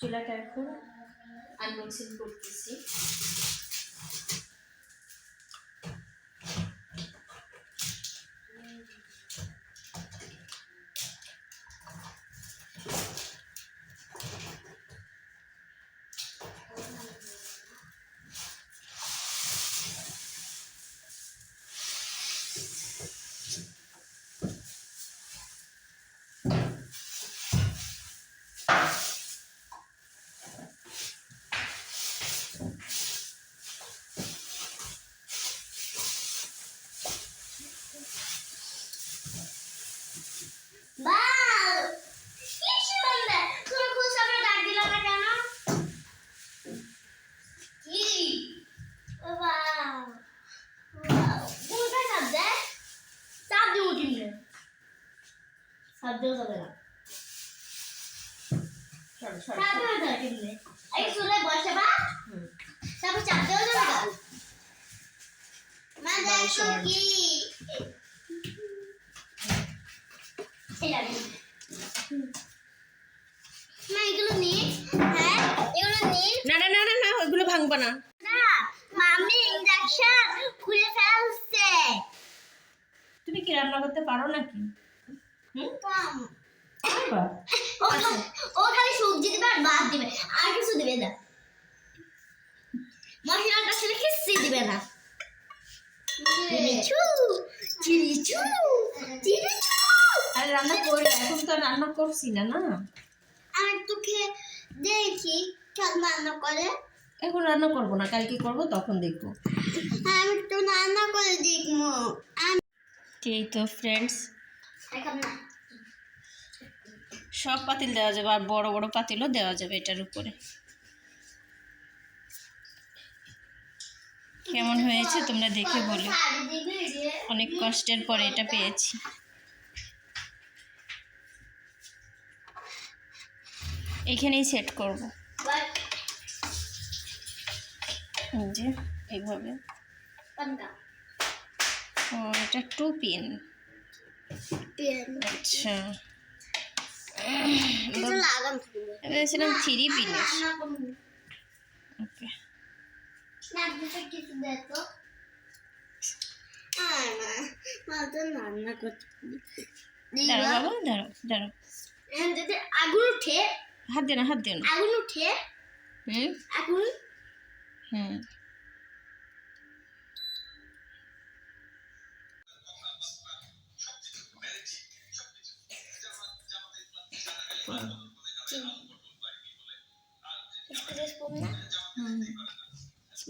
চুলাটা এখন আনবক্সিং করতেছি বাহ! কি সুন্দর! তুমি খুব সময় ডাক দিলা না কেন? কি? বাহ! বাহ! কোনটা চাপ দেয়? চাপ দিব কেমনে? চাপ দেওয়া যাবে না। সরো, সরো, চাপ সরো। দেওয়া যাবে কেমনে? এই চুলে বসে বা? হুম। তারপর দেওয়া যাবে না? হ্যাঁ না না না না না ওইগুলো ভাঙবা না। মামি খুলে ফেলছে। তুমি কি রান্না করতে পারো নাকি? ও খালি সবজি দিবে আর ভাত দিবে। আর কিছু দিবে না। মশলাটা ছেলে কিচ্ছু দিবে না। আরে রান্না করে এখন তো রান্না করছি না না? আর তোকে দেখি কেমন রান্না করে। এখন রান্না করব না কালকে করব তখন দেখব। আমি তো রান্না করে দেখব। এই তো ফ্রেন্ডস সব পাতিল দেওয়া যাবে আর বড় বড় পাতিলও দেওয়া যাবে এটার উপরে। কেমন হয়েছে তোমরা দেখে বলো। অনেক কষ্টের পরে এটা পেয়েছি। এখানেই সেট করব। যে, এইভাবে। ও, এটা টু পেন। আচ্ছা। ভেবেছিলাম থ্রি পিনের ওকে। দাঁড়াও বাবা দাঁড়াও দাঁড়াও। যদি আগুন উঠে হাত দে না হাত দে না। আগুন উঠে হুম। আগুন হুম।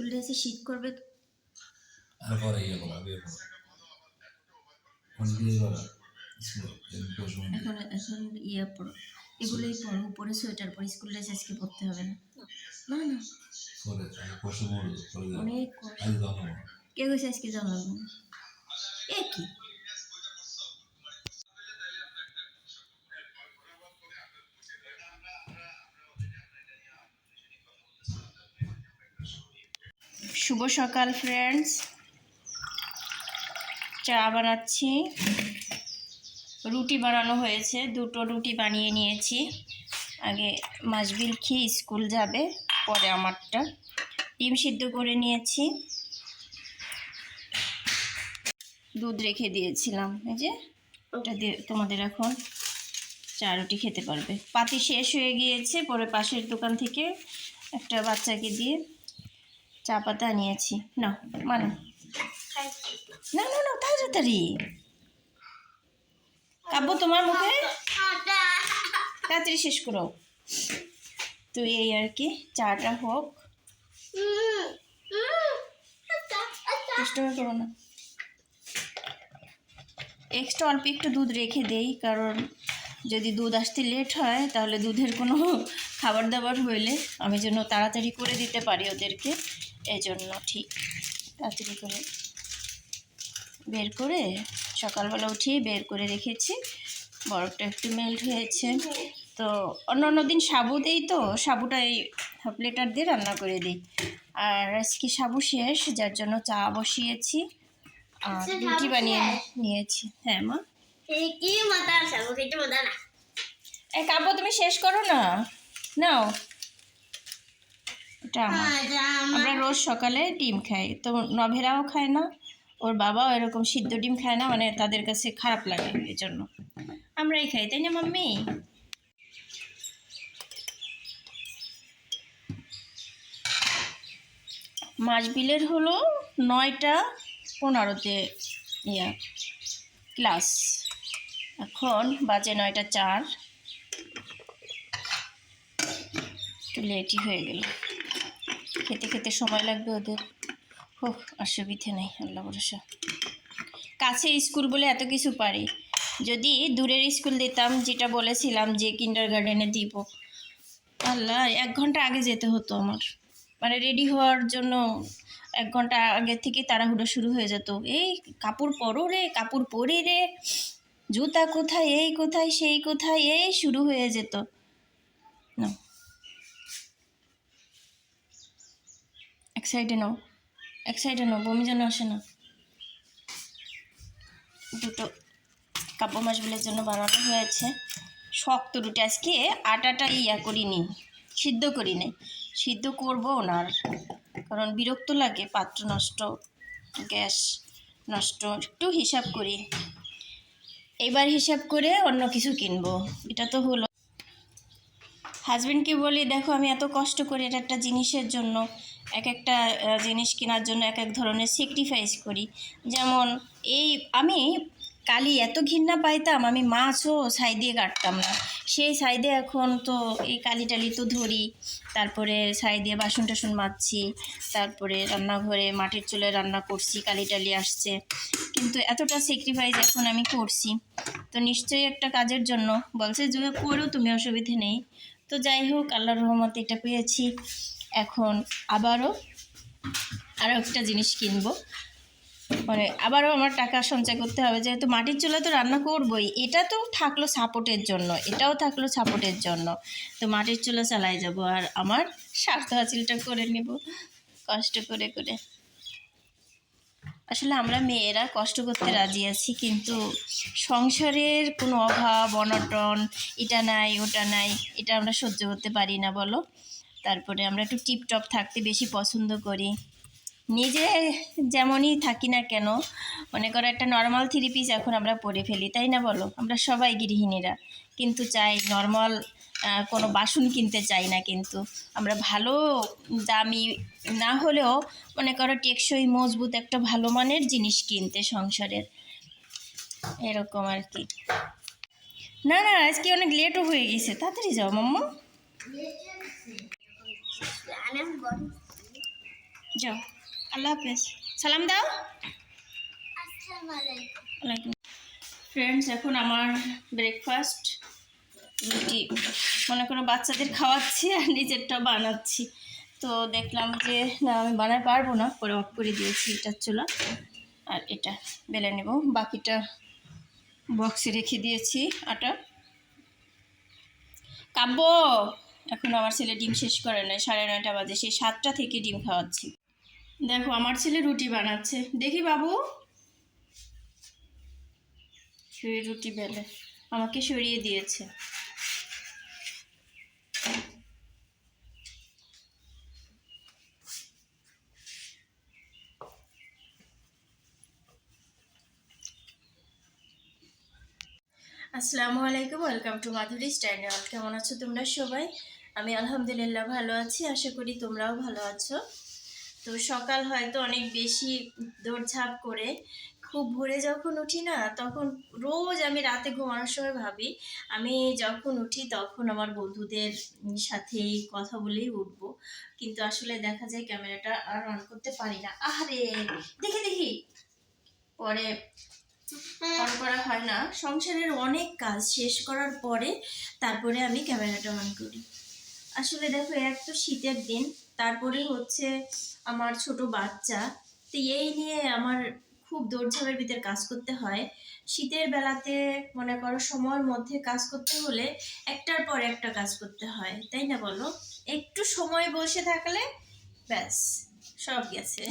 স্কুল ড্রেসে শীত করবে তো? আর পরে ইয়ে বলা বিয়ে করো কোন বিয়ে করা এখন এখন ইয়ে পড়ো। এগুলোই পরো উপরে সোয়েটার পরে স্কুল ড্রেস আজকে পরতে হবে না। না না। অনেক কে গেছে আজকে জানাব শুভ সকাল ফ্রেন্ডস চা বানাচ্ছি। রুটি বানানো হয়েছে। দুটো রুটি বানিয়ে নিয়েছি। আগে মাছবিল খেয়ে স্কুল যাবে, পরে আমারটা। ডিম সিদ্ধ করে নিয়েছি। দুধ রেখে দিয়েছিলাম। এই যে ওটা দিয়ে তোমাদের এখন চা রুটি খেতে পারবে। পাতি শেষ হয়ে গিয়েছে, পরে পাশের দোকান থেকে একটা বাচ্চাকে দিয়ে চা পাতা নিয়েছি। না মানে না না না, তাড়াতাড়ি। কাব্য, তোমার মুখে? তাড়াতাড়ি শেষ করো। তো এই আর কি, চাটা হোক। চেষ্টা করো না। এক্সট্রা অল্প একটু দুধ রেখে দেই, কারণ যদি দুধ আসতে লেট হয়, তাহলে দুধের কোনো খাবার দাবার হইলে আমি যেন তাড়াতাড়ি করে দিতে পারি ওদেরকে। এই জন্য ঠিক তাড়াতাড়ি করে বের করে সকালবেলা উঠিয়ে বের করে রেখেছি। বরফটা একটু মেল্ট হয়েছে। তো অন্য অন্য দিন সাবু দেই তো সাবুটা এই হাফ লিটার দিয়ে রান্না করে দিই। আর আজকে সাবু শেষ যার জন্য চা বসিয়েছি। আর আচ্ছা, রুটি বানিয়ে নিয়েছি। হ্যাঁ মা? কি আছে আমাকে একটু না। এই কাব্য তুমি শেষ করো না? নাও। এটা আমার। হ্যাঁ, এটা আমার। আমরা রোজ সকালে ডিম খাই। তো নভেরাও খায় না ওর বাবাও এরকম সিদ্ধ ডিম খায় না মানে তাদের কাছে খারাপ লাগে এই জন্য আমরাই খাই তাই না মাম্মি? মাছ বিলের হলো নয়টা পনেরোতে ইয়া ক্লাস। এখন বাজে নয়টা চার। একটু লেটই হয়ে গেল। খেতে খেতে সময় লাগবে ওদের। হোক অসুবিধে নেই, আল্লাহ ভরসা। কাছে স্কুল বলে এত কিছু পারি। যদি দূরের স্কুল দিতাম, যেটা বলেছিলাম যে কিন্ডার গার্ডেনে দিব। আল্লাহ, এক ঘণ্টা আগে যেতে হতো আমার। মানে রেডি হওয়ার জন্য এক ঘণ্টা আগে থেকে তাড়াহুড়ো শুরু হয়ে যেত। এই কাপড় পরো রে, কাপড় পরে রে। জুতা কোথায়, এই কোথায়, সেই কোথায়, এই শুরু হয়ে যেত। না। এক সাইডে নাও এক সাইডে নাও বমি যেন আসে না দুটো কাব্য মাছগুলোর জন্য বানানো হয়েছে। শক্ত রুটি আজকে আটাটা ইয়া করিনি, সিদ্ধ করি নাই সিদ্ধ করব না কারণ বিরক্ত লাগে, পাত্র নষ্ট, গ্যাস নষ্ট, একটু হিসাব করি। এবার হিসাব করে অন্য কিছু কিনবো, এটা তো হলো। হাজবেন্ডকে বলি, দেখো, আমি এত কষ্ট করি এটা একটা জিনিসের জন্য এক একটা জিনিস কেনার জন্য এক এক ধরনের স্যাক্রিফাইস করি। যেমন এই, আমি কালি এত ঘৃণা পাইতাম, আমি মাছও ছাই দিয়ে কাটতাম না। সেই সাইডে এখন তো এই কালি টালি তো ধরি, তারপরে ছাই দিয়ে বাসন টাসন মাজছি, তারপরে রান্নাঘরে মাটির চুলে রান্না করছি, কালি টালি আসছে। কিন্তু এতটা স্যাক্রিফাইস এখন আমি করছি। তো নিশ্চয়ই একটা কাজের জন্য বলছে যে করো তুমি অসুবিধে নেই। তো যাই হোক, আল্লাহর রহমতে এটা পেয়েছি। এখন আবারও আরও একটা জিনিস কিনবো। মানে আবারও আমার টাকা সঞ্চয় করতে হবে, যেহেতু মাটির চুলা তো রান্না করবই, এটা তো থাকল সাপোর্টের জন্য, এটাও থাকল সাপোর্টের জন্য। তো মাটির চুলা চালাই যাব আর আমার স্বাস্থ্য হাসিলটা করে নেব, কষ্ট করে করে। আসলে আমরা মেয়েরা কষ্ট করতে রাজি আছি, কিন্তু সংসারের কোনো অভাব, অনটন, এটা নাই, ওটা নাই, এটা আমরা সহ্য করতে পারি না, বলো? তারপরে আমরা একটু টিপটপ থাকতে বেশি পছন্দ করি। নিজে যেমনই থাকি না কেন, মনে করো একটা নর্মাল থ্রি পিস এখন আমরা পরে ফেলি, তাই না বলো? আমরা সবাই গৃহিণীরা। কিন্তু চাই নর্মাল কোনো বাসন কিনতে চাই না কিন্তু। আমরা ভালো, দামি না হলেও মনে করো টেকসই, মজবুত একটা ভালো মানের জিনিস কিনতে সংসারের। এরকম আর কি। না না, আজকে অনেক লেটও হয়ে গেছে। তাড়াতাড়ি যাও, মাম্মা। যাও, আল্লাহ হাফেজ। সালাম দাও। ফ্রেন্ডস এখন আমার ব্রেকফাস্ট রুটি। মনে করো বাচ্চাদের খাওয়াচ্ছি আর নিজেরটা বানাচ্ছি। তো দেখলাম যে, না, আমি বানাতে পারব না, পরে অফ করে দিয়েছি, এটার চুলা। আর এটা বেলে নেব। বাকিটা বক্সে রেখে দিয়েছি আটা। কাব্য! এখন আমার ছেলে ডিম শেষ করে নেয় সাড়ে নয়টা বাজে সেই সাতটা থেকে ডিম খাওয়াচ্ছি। দেখো, আমার ছেলে রুটি বানাচ্ছে। দেখি বাবু। রুটি বেলে, আমাকে সরিয়ে দিয়েছে। আসসালামু আলাইকুম, ওয়েলকাম টু মাধুরী স্ট্যান্ডার্ড কেমন আছো তোমরা সবাই? আমি আলহামদুলিল্লাহ ভালো আছি, আশা করি তোমরাও ভালো আছো। তো সকাল হয়তো অনেক বেশি দৌড়ঝাঁপ করে খুব ভোরে যখন উঠি না, তখন রোজ আমি রাতে ঘুমানোর সময় ভাবি, আমি যখন উঠি তখন আমার বন্ধুদের সাথেই কথা বলেই উঠবো। কিন্তু আসলে দেখা যায় ক্যামেরাটা আর অন করতে পারি না। আহারে, দেখি দেখি। পরে অন করা হয় না। সংসারের অনেক কাজ শেষ করার পরে তারপরে আমি ক্যামেরাটা অন করি। আসলে দেখো এক তো শীতের দিন। তারপরে হচ্ছে আমার ছোট বাচ্চা। তো এই নিয়ে আমার খুব দৌড়ঝাঁপের ভিতরে কাজ করতে হয়। শীতের বেলাতে মনে করো সময়ের মধ্যে কাজ করতে হলে একটার পর একটা কাজ করতে হয়, তাই না বলো? একটু সময় বসে থাকলে ব্যাস, সব গেছে।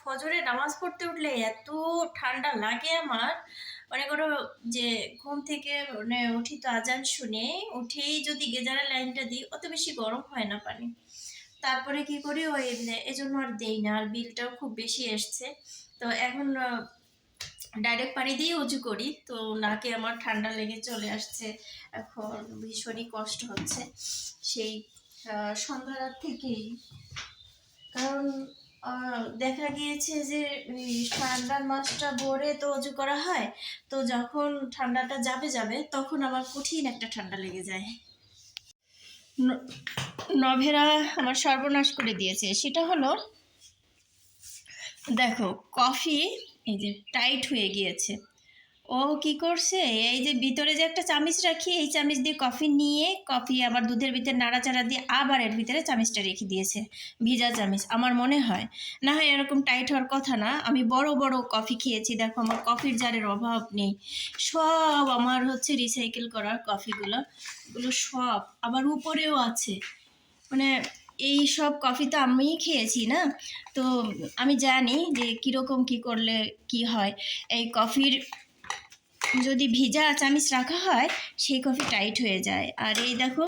ফজরে নামাজ পড়তে উঠলে এত ঠান্ডা লাগে আমার। মনে করো যে ঘুম থেকে মানে উঠি তো আজান শুনে উঠেই যদি গেজারা লাইনটা দিই অত বেশি গরম হয় না পানি। তারপরে কি করি ওই এজন্য আর দেই না আর বিলটাও খুব বেশি এসছে। তো এখন ডাইরেক্ট পানি দিয়ে উঁচু করি। তো নাকে আমার ঠান্ডা লেগে চলে আসছে। এখন ভীষণই কষ্ট হচ্ছে। সেই আহ, সন্ধ্যা থেকেই। কারণ দেখা গিয়েছে যে ঠান্ডার মাসটা ভোরে তো অজু করা হয়, তো যখন ঠান্ডাটা যাবে যাবে, তখন আমার কঠিন একটা ঠান্ডা লেগে যায়। নভেরা আমার সর্বনাশ করে দিয়েছে। সেটা হলো, দেখো, কফি এই যে, টাইট হয়ে গিয়েছে। ও কি করছে? এই যে ভিতরে যে একটা চামিচ রাখি, এই চামিচ দিয়ে কফি নিয়ে, কফি আবার দুধের ভিতরে নাড়াচাড়া দিয়ে আবার এর ভিতরে চামিচটা রেখে দিয়েছে, ভিজা চামিচ, আমার মনে হয়। না হয় এরকম টাইট হওয়ার কথা না, আমি বড় বড় কফি খেয়েছি, দেখো আমার কফির জারের অভাব নেই। সব আমার হচ্ছে রিসাইকেল করার কফিগুলো, এগুলো সব আবার উপরেও আছে। মানে এই সব কফি তো আমিই খেয়েছি না? তো আমি জানি যে কীরকম কী করলে কি হয়। এই কফির যদি ভিজা চামিচ রাখা হয়, সেই কফি টাইট হয়ে যায়। আর এই দেখো,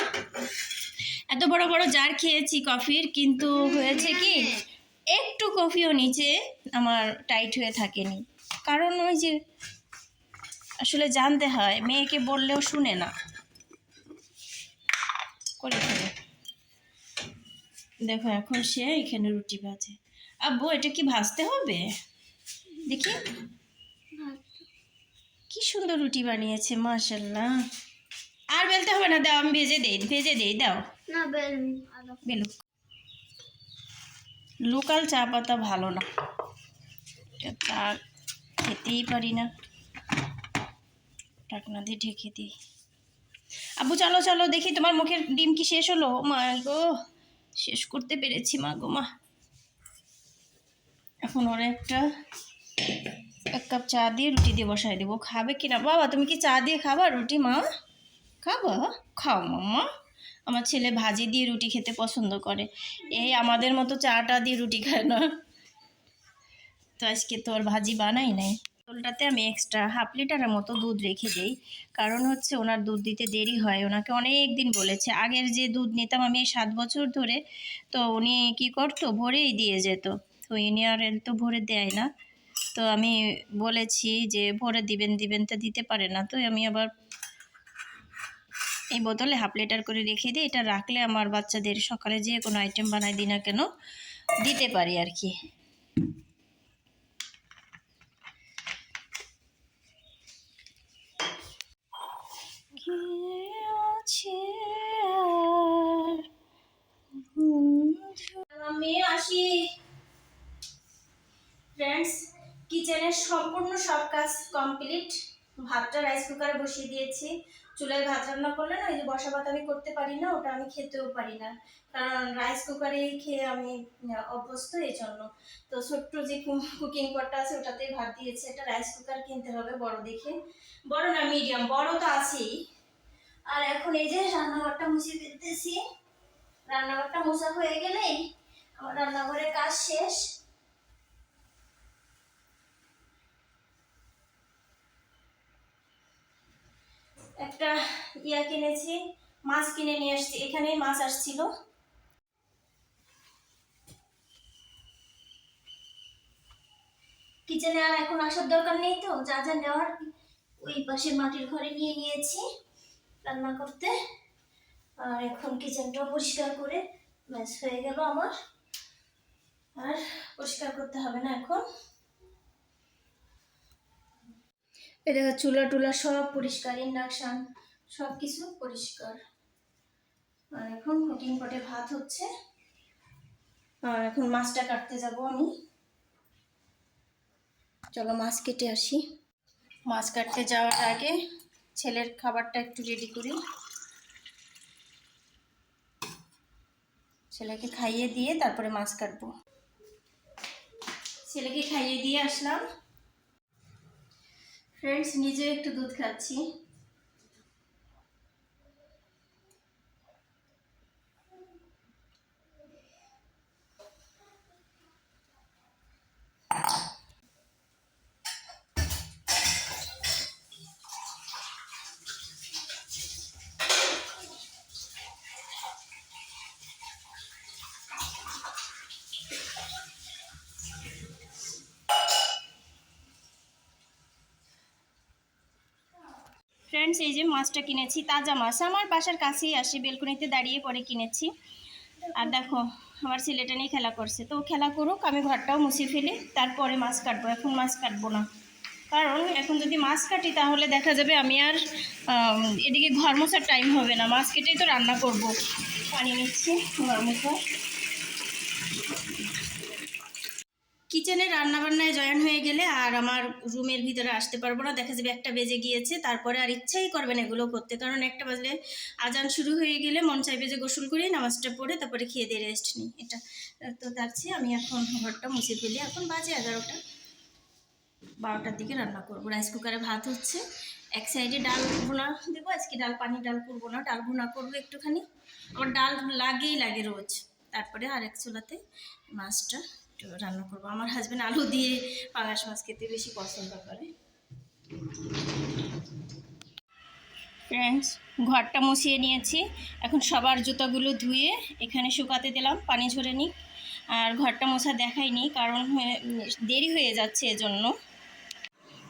এত বড় বড় জার খেয়েছি কফির কিন্তু হয়েছে কি, একটু কফিও নিচে আমার টাইট হয়ে থাকেনি। কারণ ওই যে, আসলে জানতে হয়, মেয়েকে বললেও শুনে না। করে দেখো, এখন সে এখানে রুটি ভাজে। আব্বু, এটা কি ভাজতে হবে? দেখি। সুন্দর রুটি বানিয়েছে মাশাল্লাহ আর বেলতে হবে না দাও আমি ভেজে দেই ভেজে দেই দাও। না বেলুক লোকাল চা পাতা ভালো না। চা খেতেই পারি না। ঢাকনা দিয়ে ঢেকে দিই। আব্বু চলো চলো দেখি তোমার মুখের ডিম কি শেষ হলো? মা গো শেষ করতে পেরেছি মা গো মা। এখন ওর একটা এক কাপ চা দিয়ে রুটি দিয়ে বসাই দেবো। খাবে কি না? বাবা, তুমি কি চা দিয়ে খাবা রুটি, মা? খাবা? খাও, মাম্মা। আমার ছেলে ভাজি দিয়ে রুটি খেতে পছন্দ করে। এই আমাদের মতো চাটা দিয়ে রুটি খায় না। তো আজকে তো আর ভাজি বানাই নাই। বোতলটাতে আমি এক্সট্রা হাফ লিটারের মতো দুধ রেখে দিই। কারণ হচ্ছে ওনার দুধ দিতে দেরি হয়। ওনাকে অনেক দিন বলেছে। আগের যে দুধ নিতাম আমি সাত বছর ধরে, তো উনি কি করতো? ভোরেই দিয়ে যেত। তো ইনি আর তো ভোরে দেয় না। তো আমি বলেছি যে ভরে দিবেন দিবেন তো দিতে পারে না। তো আমি আবার এই বোতলে হাফ লিটার করে রেখে দিই। এটা রাখলে আমার বাচ্চাদের সকালে যে কোনো আইটেম বানাই দিই না কেন, দিতে পারি আর কি আছে আর বন্ধু? আমি আসি ফ্রেন্ডস কিচেনের সম্পূর্ণ সব কাজ কমপ্লিট ভাতটা রাইস কুকারে বসিয়ে দিয়েছি। চুলায় ভাত রান্না করলে না ওই যে বসা ভাত আমি করতে পারি না, ওটা আমি খেতেও পারি না। কারণ রাইস কুকারেই খেয়ে আমি অভ্যস্ত এই জন্য। তো ছোট্ট যে কুকিং পটটা আছে, ওটাতেই ভাত দিয়েছে। এটা রাইস কুকার কিনতে হবে বড় দেখে। বড় না মিডিয়াম বড় তো আছেই। আর এখন এই যে রান্নাঘরটা মুছে ফেলতেছি। রান্নাঘরটা মোছা হয়ে গেলেই আমার রান্নাঘরের কাজ শেষ। একটা ইয়া কিনেছি, মাছ কিনে নিয়ে আসছি। এখানেই মাছ আসছিল। কিচেনে আর এখন আসার দরকার নেই তো, যা যা নেওয়ার ওই পাশে মাটির ঘরে নিয়ে নিয়েছি রান্না করতে। আর এখন কিচেনটাও পরিষ্কার করে, ব্যাস হয়ে গেল আমার। আর পরিষ্কার করতে হবে না এখন। এটা চুলা টুলা সব পরিষ্কার, ইন্ডাকশান সব কিছু পরিষ্কার। আর এখন কুকিং পটে ভাত হচ্ছে। আর এখন মাছটা কাটতে যাব আমি। চলো মাছ কেটে আসি। মাছ কাটতে যাওয়ার আগে ছেলের খাবারটা একটু রেডি করি। ছেলেকে খাইয়ে দিয়ে তারপরে মাছ কাটবো। ছেলেকে খাইয়ে দিয়ে আসলাম। ফ্রেন্ডস নিজে একটু দুধ খাচ্ছি। ফ্রেন্ডস এই যে মাছটা কিনেছি, তাজা মাছ। আমার বাসার কাছেই আসে, বেলকুনিতে দাঁড়িয়ে পরে কিনেছি। আর দেখো, আমার ছেলেটা নিয়ে খেলা করছে। তো খেলা করুক, আমি ঘরটাও মুছে ফেলি, তারপরে মাছ কাটবো। এখন মাছ কাটবো না। কারণ এখন যদি মাছ কাটি, তাহলে দেখা যাবে আমি আর এদিকে ঘর মোছার টাইম হবে না। মাছ কেটেই তো রান্না করব। পানি নিচ্ছি, ঘর মোছা কিচেনে রান্নাবান্নায় জয়েন হয়ে গেলে আর আমার রুমের ভিতরে আসতে পারব না। দেখা যাবে একটা বেজে গিয়েছে, তারপরে আর ইচ্ছাই করবে না এগুলো করতে। কারণ একটা বাজলে আজান শুরু হয়ে গেলে মন চাইবে যে গোসল করে, নামাজটা পড়ে তারপরে খেয়ে দিয়ে রেস্ট নিই। এটা তো তার চেয়ে আমি এখন ঘরটা মুছে ফেলি। এখন বাজে এগারোটা। বারোটার দিকে রান্না করব। রাইস কুকারে ভাত হচ্ছে। এক সাইডে ডাল ভুনা দেবো। আজকে ডাল, পানি ডাল করব না। ডাল ভুনা করব একটুখানি। আমার ডাল লাগেই লাগে রোজ। তারপরে আর এক চুলাতে মাছটা একটু রান্না করব। আমার হাজব্যান্ড আলু দিয়ে পাঙাশ মাছ খেতে বেশি পছন্দ করে। ফ্রেন্ডস ঘরটা মুছিয়ে নিয়েছি। এখন সবার জুতাগুলো ধুয়ে এখানে শুকাতে দিলাম, পানি ঝরে নিক। আর ঘরটা মোছা দেখাইনি কারণ দেরি হয়ে যাচ্ছে এজন্য।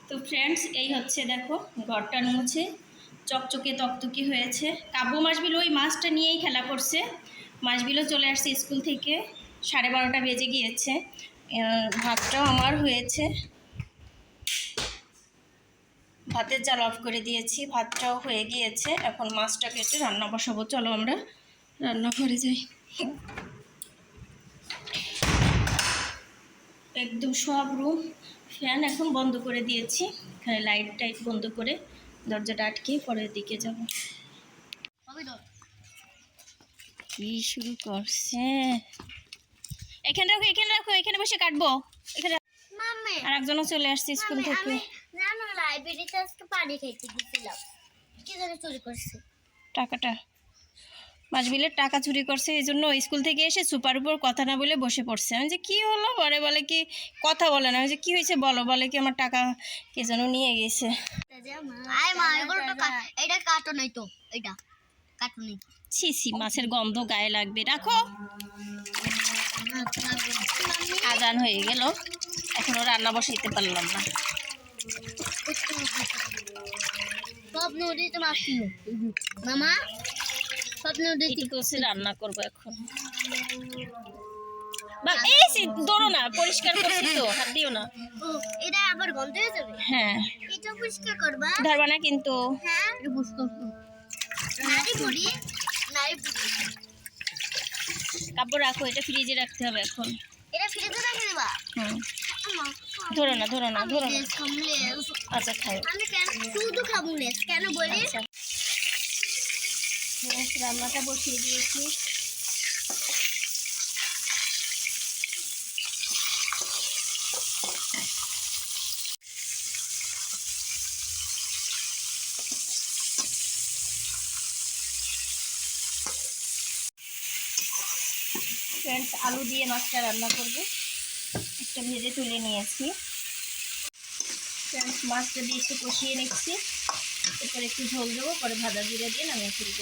তো ফ্রেন্ডস এই হচ্ছে দেখো, ঘরটা মুছে চকচকে তকতকি হয়েছে। কাব্য মাসবিল ওই মাছটা নিয়েই খেলা করছে। মাসবিলও চলে আসছে স্কুল থেকে। সাড়ে বারোটা বেজে গিয়েছে। ভাতটাও আমার হয়েছে। ভাতের জাল অফ করে দিয়েছি ভাতটাও হয়ে গিয়েছে। এখন মাছটা কেটে রান্না বসাবো চলো আমরা রান্না রান্নাঘরে যাই। একদম সব রুম ফ্যান এখন বন্ধ করে দিয়েছি। এখানে লাইট টাইট বন্ধ করে দরজাটা আটকে পরের দিকে যাব। কি শুরু করছে? এখানে রাখো এখানে রাখো এখানে বসে কাটবো। এখানে আর একজনও চলে আসছে স্কুল মাম্মি, থেকে জানো লাইব্রেরিতে আজকে পানি খাইতে গেছিলাম। কি জানি চুরি করছে। টাকাটা। মাসবিলের টাকা চুরি করছে এই জন্য স্কুল থেকে এসে সুপার উপর কথা না বলে বসে পড়ছে। আমি যে কী হলো? পরে বলে কি কথা বলে না। আমি যে কী হয়েছে বলো? বলে কি আমার টাকা কে যেন নিয়ে গেছে। এটা নাই তো এটা নাই ছি ছি মাছের গন্ধ গায়ে লাগবে। রাখো। আজান হয়ে গেল। এখনও রান্না বসাইতে পারলাম না। সব নদীতে মাছ মামা সব নদীতে করছে রান্না করব এখন। বা এই দৌড়ো না পরিষ্কার করছি তো হাত দিও না। ও এটা আবার গন্ধ হয়ে যাবে? হ্যাঁ। এটা পরিষ্কার করবা? ধরবা না কিন্তু। হ্যাঁ। নারী নারী কাপড় রাখো এটা ফ্রিজে রাখতে হবে এখন। এটা ফ্রিজে রেখে দিবা? হুম। ধরো না ধরো না ধরো না। আচ্ছা খাও আমি কেন? শুধু খাব কেন বলি? আচ্ছা। রান্নাটা বসিয়ে দিয়েছি। ফ্রেন্ডস আলু দিয়ে মাছটা রান্না করব। একটা ভেজে তুলে নিয়েছি ফ্রেন্ডস মাছটা দিয়ে একটু কষিয়ে নিচ্ছি। এরপর একটু ঝোল দেবো, পরে ভাজা জিরা দিয়ে নামিয়ে ফেলব।